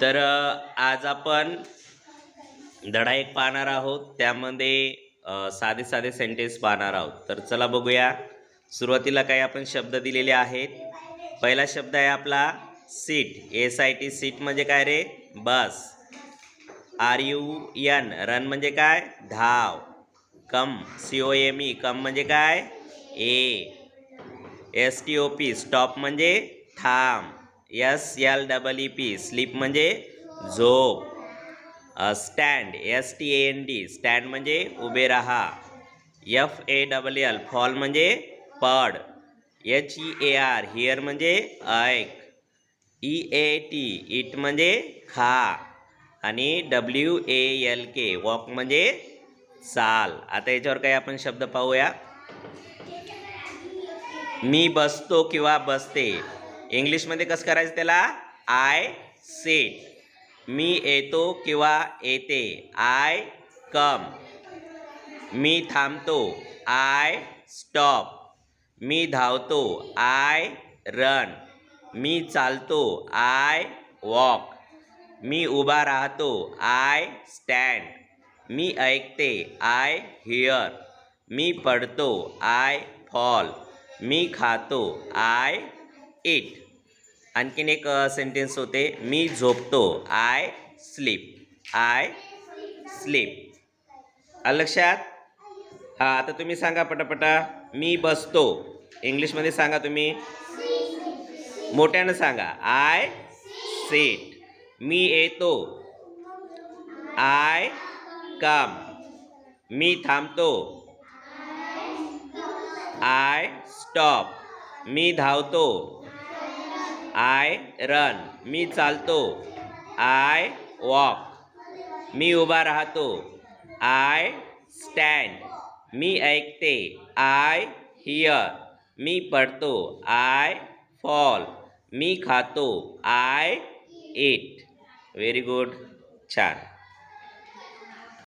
तर आज आपण धडा एक पाहणार आहोत. त्यामध्ये साधे साधे सेंटेन्स पाहणार आहोत. तर चला बघूया. सुरुवातीला काही आपण शब्द दिलेले आहेत. पहिला शब्द आहे आपला sit. S I T sit म्हणजे काय रे? बस. R U N. रन म्हणजे काय? धाव. Come. C O M E. Come म्हणजे काय? ए. S T O P. Stop म्हणजे थांब. S L double E P sleep म्हणजे झोप stand S T N D stand म्हणजे उभे राहा. F A double L fall म्हणजे पड. H E A R hear म्हणजे ऐक. ई ए टी इट म्हणजे खा. आणि W A L K walk म्हणजे चाल. आता याच्यावर काही आपण शब्द पाहूया. मी बसतो किंवा बसते. इंग्लिशमध्ये कसं करायचं त्याला? आय सेट मी येतो किंवा येते. आय कम मी थांबतो. आय स्टॉप मी धावतो. आय रन मी चालतो. आय वॉक मी उभा राहतो. आय स्टँड मी ऐकते. आय हिअर मी पडतो. आय फॉल मी खातो. आय इट आणखीन एक सेंटेन्स होते मी झोपतो आय स्लीप आय स्लीप लक्षात? हां आता तुम्ही सांगा पटापटा. मी बसतो. इंग्लिशमध्ये सांगा तुम्ही. मोठ्यानं सांगा. आय सेट मी येतो. आय कम मी थांबतो. आय स्टॉप मी धावतो. I run. मी चालतो. I walk. मी उभा राहतो. I stand. मी ऐकते. I hear. मी पडतो. I fall. मी खातो. I eat. Very good. छान.